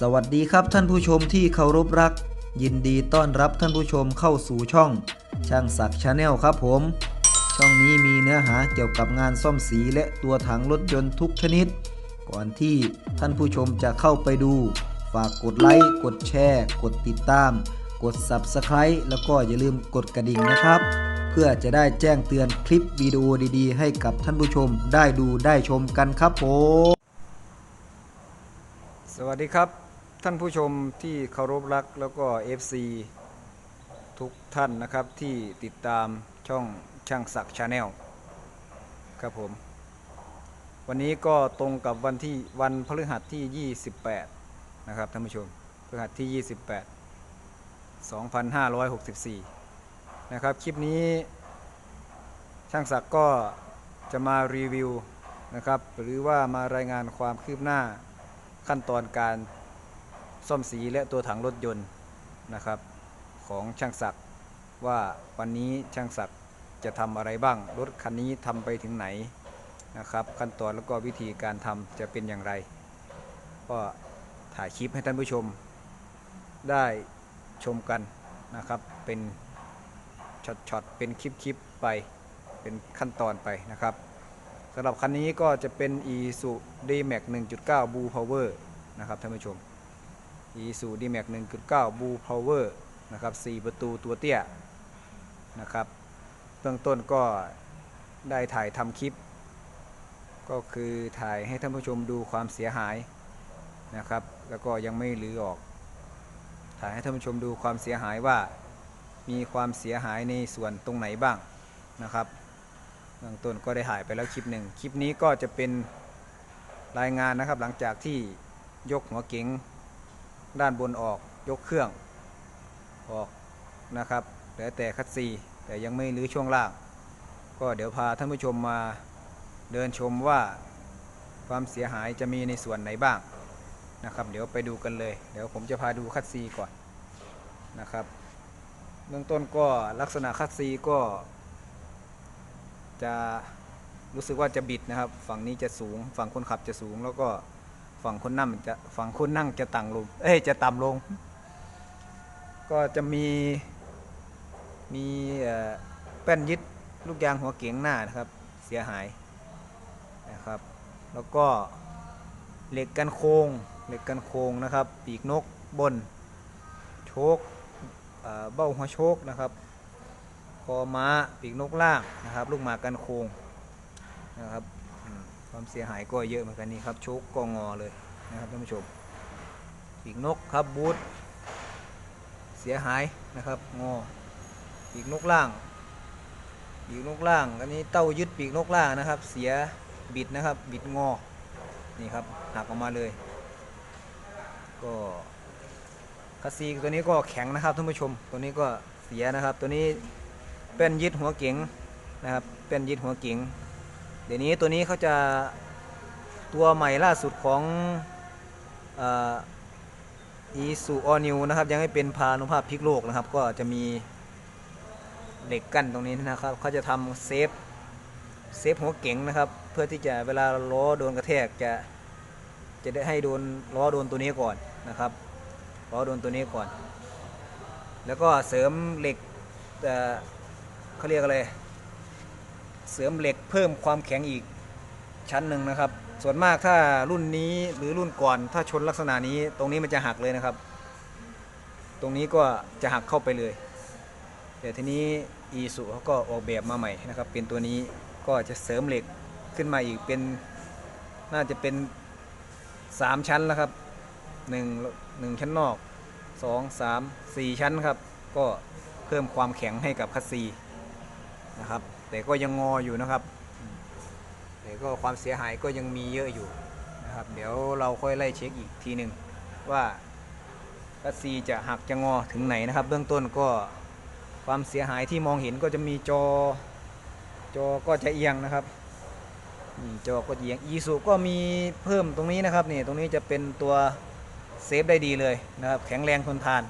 สวัสดีครับท่านผู้ชมที่เคารพรัก ยินดีต้อนรับท่านผู้ชมเข้าสู่ช่อง ช่างศักดิ์ชาแนลครับผม ช่องนี้มีเนื้อหาเกี่ยวกับงานซ่อมสีและตัวถังรถยนต์ทุกชนิด ก่อนที่ท่านผู้ชมจะเข้าไปดู ฝากกดไลค์กดแชร์ กดติดตาม กด Subscribe แล้วก็อย่าลืมกดกระดิ่งนะครับ เพื่อจะได้แจ้งเตือนคลิปวิดีโอดีๆ ให้กับท่านผู้ชมได้ดูได้ชมกันครับผมสวัสดีครับ ท่านผู้ชมที่เคารพรักแล้วก็ FC ทุกท่านนะครับที่ติดตามช่องช่างศักดิ์ชาแนลครับผม วันนี้ก็ตรงกับวันที่วันพฤหัสที่ 28 นะครับท่านผู้ชมพฤหัสที่ 28 2564 นะครับคลิปนี้ช่างศักดิ์ก็จะมารีวิวนะครับ หรือว่ามารายงานความคืบหน้าขั้นตอนการ ซ่อมสีและตัวถังรถยนต์นะครับ ของช่างศักดิ์ว่าวันนี้ช่างศักดิ์จะทำอะไรบ้าง รถคันนี้ทำไปถึงไหนนะครับ ขั้นตอนแล้วก็วิธีการทำจะเป็นอย่างไร ก็ถ่ายคลิปให้ท่านผู้ชม ได้ชมกันนะครับ เป็นช็อตๆเป็นคลิปๆไปเป็นขั้นตอนไปนะครับสำหรับคันนี้ก็จะเป็น e s u D-Max 1.9 Blue Power นะครับท่านผู้ชม e s u D-Max 1.9 Blue Power นะครับ4ประตูตัวเตี้ยนะครับเบื้องต้นก็ได้ถ่ายทำคลิป ก็คือถ่ายให้ท่านผู้ชมดูความเสียหายนะครับ แล้วก็ยังไม่รื้อออก ถ่ายให้ท่านผู้ชมดูความเสียหายว่ามีความเสียหายในส่วนตรงไหนบ้างนะครับเบื้องต้นก็ได้ถ่ายไปแล้วคลิปหนึ่งคลิปนี้ก็จะเป็นรายงานนะครับหลังจากที่ยกหัวเก๋ง ด้านบนออกยกเครื่องออกนะครับเหลือแต่คัดซีแต่ยังไม่รื้อช่วงล่าง ก็เดี๋ยวพาท่านผู้ชมมาเดินชมว่าความเสียหายจะมีในส่วนไหนบ้างนะครับเดี๋ยวไปดูกันเลย เดี๋ยวผมจะพาดูคัดซีก่อนนะครับเบื้องต้นก็ลักษณะคัดซีก็ จะรู้สึกว่าจะบิดนะครับ ฝั่งนี้จะสูง ฝั่งคนขับจะสูงแล้วก็ ฝั่งคนนั่งจะฝั่งคนนั่งจะต่ำลงเอ้ยจะต่ำลง ก็จะมีมีเอ่อแป้นยึดลูกยางหัวเก๋งหน้านะครับ เสียหายนะครับ แล้วก็เหล็กกันโค้งเหล็กกันโค้งนะครับ ปีกนกบน โชคเบ้าหัวโชคนะครับคอม้าปีกนกล่างนะครับ ลูกหมากกันโคงนะครับ ความเสียหายก็เยอะเหมือนกันนี่ครับชคกองอเลยนะครับท่านผู้ชมปีกนกครับบูทเสียหายนะครับงอปีกนกล่างปีกนกล่างอันนี้เต้ายึดปีกนกล่างนะครับ เสียบิดนะครับบิดงอนี่ครับหักออกมาเลยก็คัสซีตัวนี้ก็แข็งนะครับท่านผู้ชม ตัวนี้ก็เสียนะครับ ตัวนี้เป็นยึดหัวเก๋งนะครับเป็นยึดหัวเก๋ง เดี๋ยวนี้ตัวนี้เขาจะตัวใหม่ล่าสุดของอีซูออนิวนะครับ ยังไม่เป็นพานุภาพพลิกโลกนะครับ ก็จะมีเหล็กกั้นตรงนี้นะครับเขาจะทำเซฟเซฟหัวเก๋งนะครับ เพื่อที่จะเวลาล้อโดนกระแทกจะจะได้ให้โดนล้อโดนตัวนี้ก่อนนะครับล้อโดนตัวนี้ก่อน แล้วก็เสริมเหล็กเอ่เขาเรียกอะไร เสริมเหล็กเพิ่มความแข็งอีกชั้นหนึ่งนะครับ ส่วนมากถ้ารุ่นนี้หรือรุ่นก่อนถ้าชนลักษณะนี้ตรงนี้มันจะหักเลยนะครับ ตรงนี้ก็จะหักเข้าไปเลย แต่ทีนี้อีสุเขาก็ออกแบบมาใหม่นะครับ เป็นตัวนี้ก็จะเสริมเหล็กขึ้นมาอีกเป็นน่าจะเป็น 3 ชั้นแล้วครับ1 1ชั้นนอก 2 3 4 ชั้นครับ ก็เพิ่มความแข็งให้กับคัสซีนะครับ แต่ก็ยังงออยู่นะครับ แต่ก็ความเสียหายก็ยังมีเยอะอยู่นะครับ เดี๋ยวเราค่อยไล่เช็คอีกทีหนึ่งว่าคัสซีจะหักจะงอถึงไหนนะครับ เบื้องต้นก็ความเสียหายที่มองเห็นก็จะมีจอจอก็จะเอียงนะครับนี่จอก็เอียงอีสุก็มีเพิ่มตรงนี้นะครับนี่ตรงนี้จะเป็นตัวเซฟได้ดีเลยนะครับ แข็งแรงทนทาน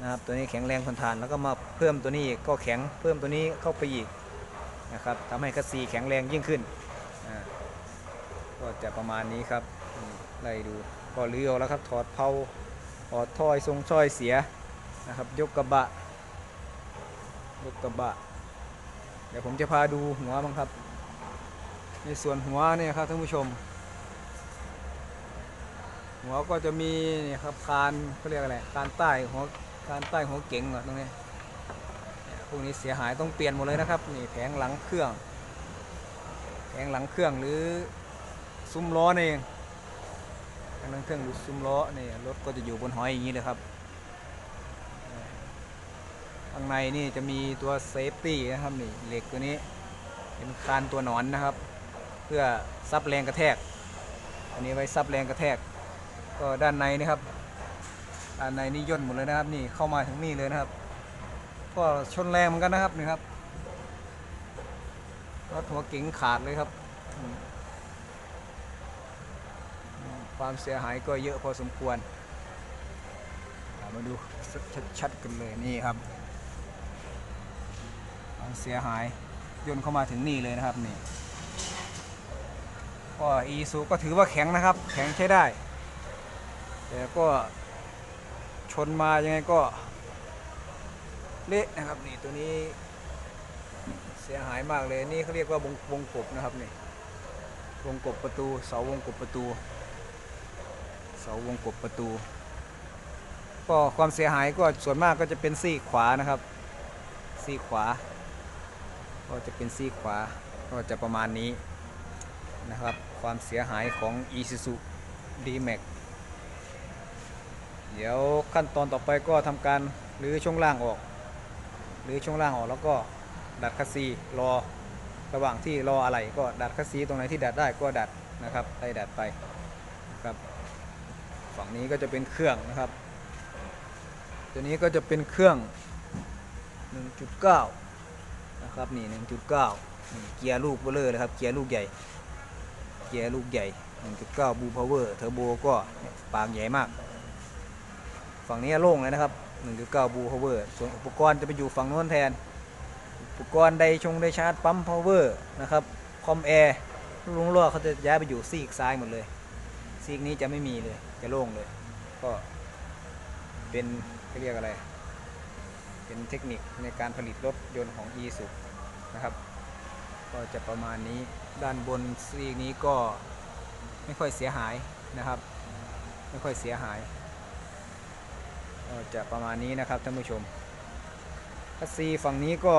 นะครับตัวนี้แข็งแรงทนทานแล้วก็มาเพิ่มตัวนี้อีกก็แข็งเพิ่มตัวนี้เข้าไปอีก นะครับทำให้คัสซีแข็งแรงยิ่งขึ้นก็จะประมาณนี้ครับไล่ดูก็เลืออแล้วครับถอดเผาถอดถ้อยทรงถ้อยเสียนะครับยกกระบะยกกระบะ เดี๋ยวผมจะพาดูหัวบ้างครับ ในส่วนหัวเนี่ยครับท่านผู้ชม หัวก็จะมีเนี่ยครับคานเขาเรียกอะไรคานใต้หัวคานใต้หัวเก๋งเหรอตรงนี้ พวกนี้เสียหายต้องเปลี่ยนหมดเลยนะครับนี่แผงหลังเครื่อง แผงหลังเครื่องหรือซุ้มล้อนี่เองแผงหลังเครื่องหรือซุ้มล้อนี่รถก็จะอยู่บนหอยอย่างนี้เลยครับข้างในนี่จะมีตัวเซฟตี้นะครับนี่เหล็กตัวนี้เป็นคานตัวหนอนนะครับ เพื่อซับแรงกระแทก อันนี้ไว้ซับแรงกระแทก ก็ด้านในนะครับด้านในนี่ย่นหมดเลยนะครับนี่เข้ามาถึงนี่เลยนะครับ ก็ชนแรงเหมือนกันนะครับนี่ครับรถหัวเก๋งขาดเลยครับ ความเสียหายก็เยอะพอสมควร มาดูชัดๆกันเลยนี่ครับความเสียหายย่นเข้ามาถึงนี่เลยนะครับนี่ก็อีซูก็ถือว่าแข็งนะครับ แข็งใช้ได้ แต่ก็ชนมายังไงก็ เละนะครับนี่ตัวนี้เสียหายมากเลยนี่เขาเรียกว่าวงวงกบนะครับนี่วงกบประตูเสาวงกบประตูเสาวงกบประตู ก็ความเสียหายก็ส่วนมากก็จะเป็นซี่ขวานะครับซี่ขวา ก็จะเป็นซี่ขวาก็จะประมาณนี้นะครับ ความเสียหายของ Isuzu D-Max เดี๋ยวขั้นตอนต่อไปก็ทำการรื้อช่วงล่างออก รือช่วงล่างออกแล้วก็ดัดคัสซีรอระหว่างที่รออะไรก็ดัดคัสซีตรงไหนที่ดัดได้ก็ดัดนะครับไล่ดัดไปครับฝั่งนี้ก็จะเป็นเครื่องนะครับ ตัวนี้ก็จะเป็นเครื่อง 1.9 นะครับนี่ 1.9 เกียร์ลูกเบลเลอร์เลยครับเกียร์ลูกใหญ่ เกียร์ลูกใหญ่ 1.9 บูพาวเวอร์เทอร์โบก็ปากใหญ่มาก ฝั่งนี้โล่งเลยนะครับ 1.9บูพาวเวอร์ส่วนอุปกรณ์จะไปอยู่ฝั่งโน้นแทน อุปกรณ์ไดชงไดชาร์จปั๊มพาวเวอร์นะครับคอมแอร์ลุงล้อเขาจะย้ายไปอยู่ซีกซ้ายหมดเลย ซีกนี้จะไม่มีเลยจะโล่งเลย ก็เป็นเขาเรียกอะไร เป็นเทคนิคในการผลิตรถยนต์ของ e s u นะครับ ก็จะประมาณนี้ด้านบนซีกนี้ก็ไม่ค่อยเสียหายนะครับ ไม่ค่อยเสียหาย ก็จะประมาณนี้นะครับท่านผู้ชมคัสซีฝั่งนี้ก็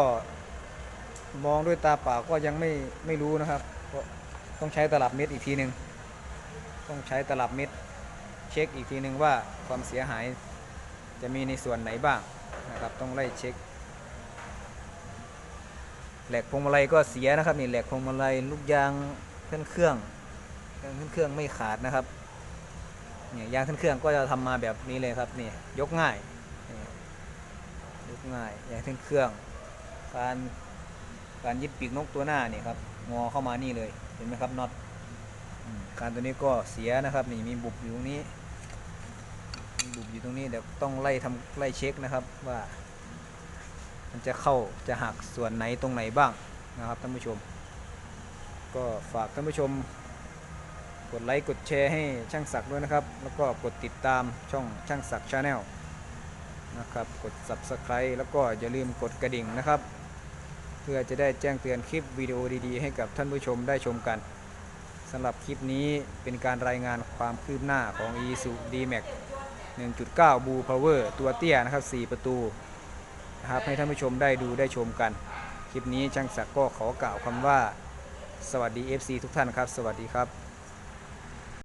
มองด้วยตาเปล่าก็ยังไม่ไม่รู้นะครับเพราะต้องใช้ตลับเม็ดอีกทีหนึ่งต้องใช้ตลับเม็ดเช็คอีกทีหนึ่งว่าความเสียหายจะมีในส่วนไหนบ้างนะครับต้องไล่เช็คแหลกพวงมาลัยก็เสียนะครับนี่แหลกพวงมาลัยลูกยางขึ้นเครื่องยางขึ้นเครื่องไม่ขาดนะครับ เนี่ยยางขึ้นเครื่องก็จะทำมาแบบนี้เลยครับนี่ยกง่ายยกง่ายยางขึ้นเครื่อง การการยึดปีกนกตัวหน้านี่ครับงอเข้ามานี่เลยเห็นไหมครับน็อตการตัวนี้ก็เสียนะครับนี่มีบุบอยู่ตรงนี้มีบุบอยู่ตรงนี้เดี๋ยวต้องไล่ทำไล่เช็คนะครับว่า มันจะเข้าจะหักส่วนไหนตรงไหนบ้างนะครับท่านผู้ชม ก็ฝากท่านผู้ชม กดไลค์กดแชร์ให้ช่างศักดิ์ด้วยนะครับ แล้วก็กดติดตามช่องช่างศักดิ์ชาแนลนะครับ กด subscribe แล้วก็อย่าลืมกดกระดิ่งนะครับ เพื่อจะได้แจ้งเตือนคลิปวิดีโอดีๆ ให้กับท่านผู้ชมได้ชมกันสำหรับคลิปนี้เป็นการรายงานความคืบหน้าของ e s u D-Max 1.9 Blue Power ตัวเตี้ยนะครับ 4 ประตูนะครับให้ท่านผู้ชมได้ดูได้ชมกัน คลิปนี้ช่างศักดิ์ก็ขอกล่าวคำว่า สวัสดี FC ทุกท่านครับ สวัสดีครับ